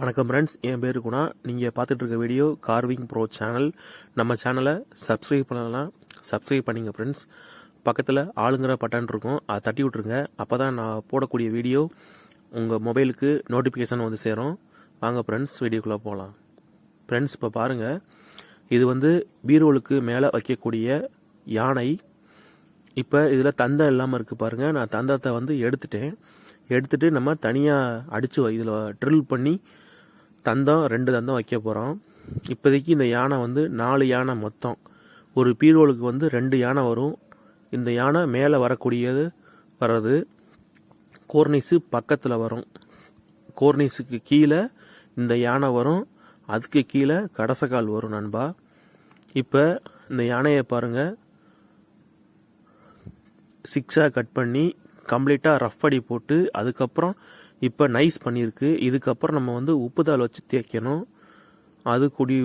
வணக்கம் ஃப்ரெண்ட்ஸ் என் பேர் குணா. நீங்கள் பார்த்துட்டு இருக்க வீடியோ கார்விங் ப்ரோ சேனல் நம்ம சேனலை சப்ஸ்கிரைப் பண்ணலாம் சப்ஸ்கிரைப் பண்ணிங்க ஃப்ரெண்ட்ஸ் பக்கத்தில் ஆளுங்கிற பட்டன் இருக்கும். அதை தட்டி விட்ருங்க அப்போ தான் நான் போடக்கூடிய வீடியோ உங்கள் மொபைலுக்கு நோட்டிஃபிகேஷன் வந்து சேரும். வாங்க ஃப்ரெண்ட்ஸ் வீடியோக்குள்ளே போகலாம் ஃப்ரெண்ட்ஸ் இப்போ பாருங்கள் இது வந்து பீரோலுக்கு மேலே வைக்கக்கூடிய யானை. இப்போ இதில் தந்தம் இல்லாமல் இருக்குது பாருங்கள் நான் தந்தத்தை வந்து எடுத்துட்டேன். எடுத்துட்டு நம்ம தனியாக அடித்து இதில் ட்ரில் பண்ணி தந்தம் ரெண்டு தந்தம் வைக்க போகிறோம் இப்போதைக்கு இந்த யானை வந்து நாலு யானை மொத்தம். ஒரு பீரோலுக்கு வந்து ரெண்டு யானை வரும். இந்த யானை மேலே வரக்கூடியது வர்றது. கோர்னிஸு பக்கத்தில் வரும். கோர்னிஸுக்கு கீழே இந்த யானை வரும். அதுக்கு கீழே கடசக்கால் வரும் நண்பா. இப்போ இந்த யானையை பாருங்கள் சிக்ஸாக கட் பண்ணி கம்ப்ளீட்டாக ரஃப் அடி போட்டு அதுக்கப்புறம் இப்போ நைஸ் பண்ணியிருக்கு இதுக்கப்புறம் நம்ம வந்து உப்பு தாள் வச்சு தேய்க்கணும். அது குடி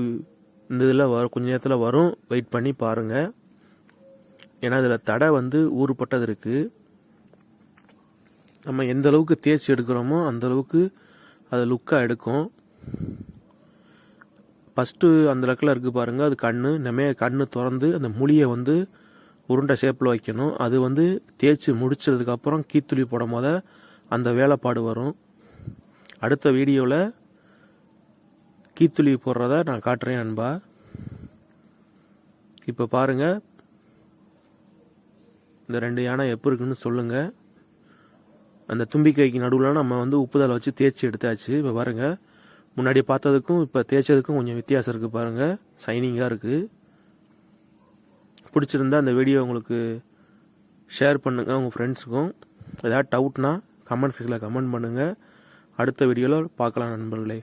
இந்த இதில் வரும் கொஞ்ச நேரத்தில் வரும். வெயிட் பண்ணி பாருங்கள் ஏன்னா இதில் தடை வந்து ஊறுபட்டது இருக்குது நம்ம எந்த அளவுக்கு தேய்ச்சி எடுக்கிறோமோ அந்தளவுக்கு அது லுக்காக எடுக்கும். ஃபஸ்ட்டு அந்த லக்கில் இருக்குது பாருங்கள் அது கண் நம்ம கண் திறந்து அந்த முழியை வந்து உருண்டை ஷேப்பில் வைக்கணும். அது வந்து தேய்ச்சி முடிச்சதுக்கப்புறம் கீத்துளி போடும் போத அந்த வேலைப்பாடு வரும். அடுத்த வீடியோவில் கீத்துளி போடுறத நான் காட்டுறேன் அன்பா. இப்போ பாருங்கள் இந்த ரெண்டு யானை எப்போ இருக்குன்னு சொல்லுங்கள் அந்த தும்பிக்கைக்கு நடுவில் நம்ம வந்து உப்புதலை வச்சு தேய்ச்சி எடுத்தாச்சு. இப்போ பாருங்கள் முன்னாடி பார்த்ததுக்கும் இப்போ தேய்ச்சதுக்கும் கொஞ்சம் வித்தியாசம் இருக்குது பாருங்கள் சைனிங்காக இருக்குது பிடிச்சிருந்தா அந்த வீடியோ உங்களுக்கு ஷேர் பண்ணுங்கள் உங்கள் ஃப்ரெண்ட்ஸுக்கும் ஏதாவது டவுட்னா கமெண்ட்ஸுகளை கமெண்ட் பண்ணுங்கள் அடுத்த வீடியோவில் பார்க்கலாம் நண்பர்களே.